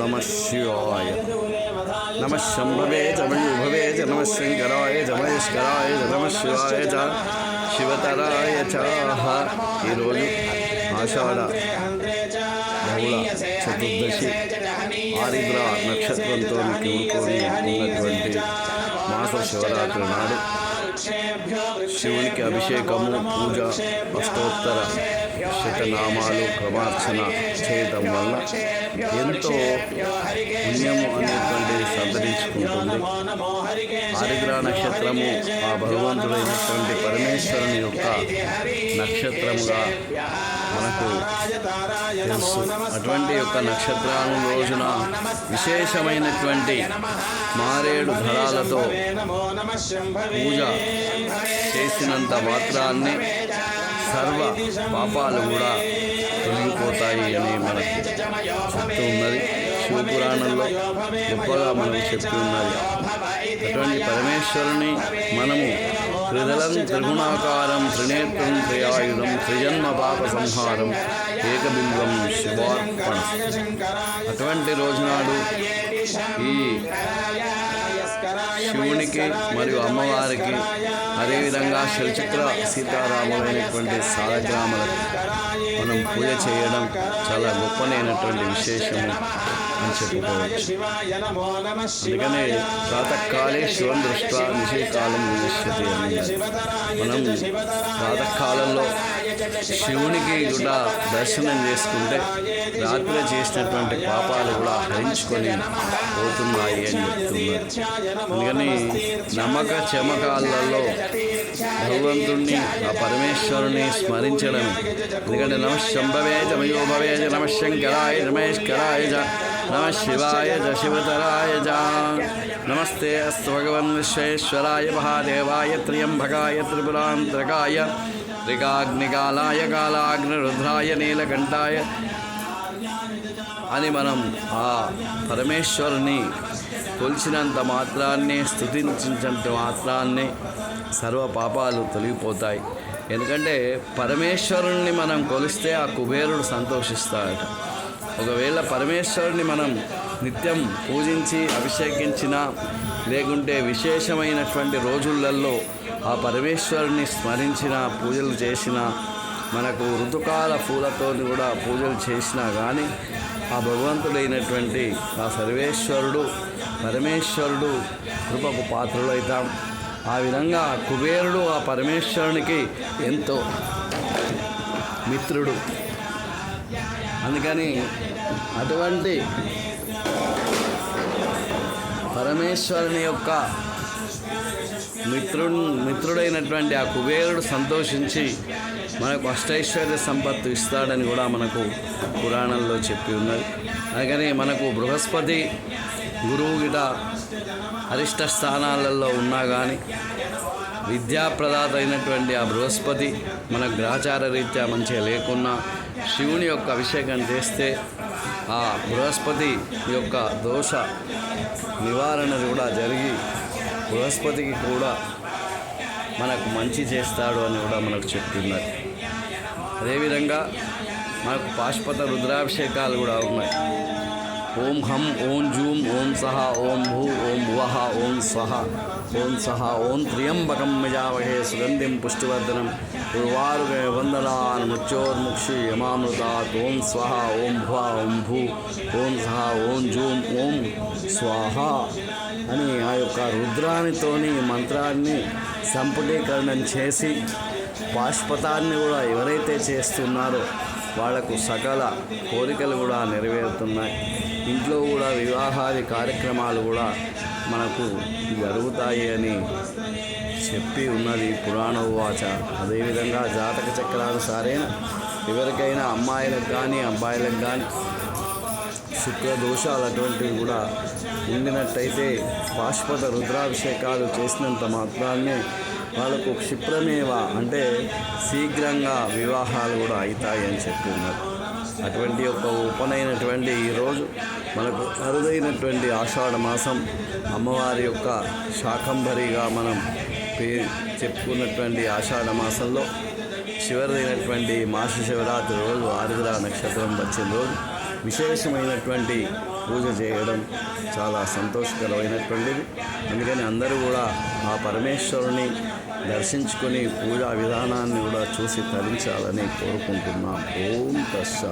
నమ శివాయ నమ శంభవే చ మయూభవే చ నమ శంకరాయ చ మహేశ్వరాయ చ నమ శివాయ చ శివతరాయ చ ఈరోజు ఆషాఢ బహుళ చతుర్దశి ఆరిద్ర నక్షత్రంతో కూడుకొని ఉన్నటువంటి మాస శివరాత్రి నాడు శివునికి అభిషేకము పూజ అష్టోత్తర శతనామాలు క్రమార్చన చేయటం వల్ల ఎంతో పుణ్యము అనేటువంటి సంతరించుకుంటుంది. హరిగ్రహ నక్షత్రము ఆ భగవంతుడైనటువంటి పరమేశ్వరుని యొక్క నక్షత్రముగా మనకు తెలుసు. అటువంటి యొక్క నక్షత్రాల రోజున విశేషమైనటువంటి మారేడు ధరాలతో పూజ చేసినంత మాత్రాన్ని సర్వ పాపాలు కూడా తొలగిపోతాయి అని మనకు చెప్తూ ఉన్నది. శివపురాణంలో గొప్పగా మనకు చెప్పి ఉన్నది. అటువంటి పరమేశ్వరుని మనము త్రిదలం త్రిగుణాకారం త్రినేత్రం త్రియాయుధం త్రిజన్మ పాప సంహారం ఏకబిల్వం శివార్పణ అటువంటి రోజునాడు ఈ శివునికి మరియు అమ్మవారికి అదేవిధంగా శివచక్ర సీతారాములైనటువంటి సాలగ్రాములకు మనం పూజ చేయడం చాలా గొప్పనైనటువంటి విశేషము అని చెప్పుకోవచ్చు. అందుకనే ప్రాతకాలే శివం దృష్ట్యా నిషేకాలం నిశ్చతి మనం ప్రాతకాలంలో శివునికి కూడా దర్శనం చేసుకుంటే రాత్రి చేసినటువంటి పాపాలు కూడా హరించుకొని పోతున్నాయి అని చెప్తున్నారు. అందుకని నమ్మక చమకాలలో భగవంతుణ్ణి ఆ పరమేశ్వరుని స్మరించడం. ఎందుకంటే నమ శంభవే మయో మయోభవే నమ శంకరాయ రమేష్కరాయ నమ శివాయ జ శివతరాయ నమస్తే అస్తు భగవన్ విశ్వేశ్వరాయ మహాదేవాయ త్ర్యంబకాయ త్రిపురాంతకాయ త్రికాగ్నికాలాయ కాలాగ్నిరుద్రాయ నీలకంఠాయ అని మనం ఆ పరమేశ్వరుని కొలిచినంత మాత్రాన్నే స్థుతించినంత మాత్రాన్నే సర్వ పాపాలు తొలగిపోతాయి. ఎందుకంటే పరమేశ్వరుణ్ణి మనం కొలిస్తే ఆ కుబేరుడు సంతోషిస్తాడట. ఒకవేళ పరమేశ్వరుని మనం నిత్యం పూజించి అభిషేకించిన లేకుంటే విశేషమైనటువంటి రోజులలో ఆ పరమేశ్వరుని స్మరించిన పూజలు చేసిన మనకు ఋతుకాల పూలతో కూడా పూజలు చేసినా కానీ ఆ భగవంతుడైనటువంటి ఆ సర్వేశ్వరుడు పరమేశ్వరుడు కృపకు పాత్రులవుతాం ఆ విధంగా కుబేరుడు ఆ పరమేశ్వరునికి ఎంతో మిత్రుడు. అందుకని అటువంటి పరమేశ్వరుని యొక్క మిత్రుడు మిత్రుడైనటువంటి ఆ కుబేరుడు సంతోషించి మనకు అష్టైశ్వర్య సంపత్తు ఇస్తాడని కూడా మనకు పురాణంలో చెప్పి ఉన్నది. అందుకని మనకు బృహస్పతి గురువు గిట అరిష్ట స్థానాలలో ఉన్నా కానీ విద్యాప్రదాత అయినటువంటి ఆ బృహస్పతి మన గ్రహచార రీత్యా మంచిగా లేకున్నా శివుని యొక్క అభిషేకం చేస్తే ఆ బృహస్పతి యొక్క దోష నివారణ కూడా జరిగి బృహస్పతికి కూడా మనకు మంచి చేస్తాడు అని కూడా మనకు చెప్తున్నారు. అదేవిధంగా మనకు పాశుపత రుద్రాభిషేకాలు కూడా ఉన్నాయి. ఓం హం ఓం జూం ఓం సహ ఓం భూ ఓం భువః ఓం స్వహ ఓం సహ ఓం త్రియంబకం మజావహే సుగంధిం పుష్టివర్ధనం. ఉర్వారు వందనాన్ మృత్యోర్ముక్షి యమామృతాత్ ఓం స్వహ ఓం భువ ఓం భూ ఓం సహ ఓం జూం ఓం స్వాహ. అని ఆ యొక్క రుద్రానితోని మంత్రాన్ని సంపుటీకరణం చేసి పాష్పతాన్ని కూడా ఎవరైతే చేస్తున్నారో వాళ్ళకు సకల కోరికలు కూడా నెరవేరుతున్నాయి. ఇంట్లో కూడా వివాహాది కార్యక్రమాలు కూడా మనకు జరుగుతాయి అని చెప్పి ఉన్నది పురాణోవాచ అదేవిధంగా జాతక చక్రానుసారైన ఎవరికైనా అమ్మాయిలకు కానీ అబ్బాయిలకు కానీ శుక్ర దోషాలు అటువంటివి కూడా ఉండినట్టయితే పాశుపత రుద్రాభిషేకాలు చేసినంత మాత్రాన్నే వాళ్ళకు క్షిప్రమేవ అంటే శీఘ్రంగా వివాహాలు కూడా అవుతాయి అని చెప్పి ఉన్నారు అటువంటి ఒక ఉపనైనటువంటి ఈరోజు మనకు అరుదైనటువంటి ఆషాఢ మాసం అమ్మవారి యొక్క శాకంభరిగా మనం పే చెప్పుకున్నటువంటి ఆషాఢ మాసంలో చివరిదైనటువంటి మాస శివరాత్రి రోజు ఆరుద్ర నక్షత్రం వచ్చిన రోజు విశేషమైనటువంటి పూజ చేయడం చాలా సంతోషకరమైనటువంటిది. అందుకని అందరూ కూడా ఆ పరమేశ్వరుని దర్శించుకొని పూజా విధానాన్ని కూడా చూసి తరించాలని కోరుకుంటున్నాం. ఓం తస్స.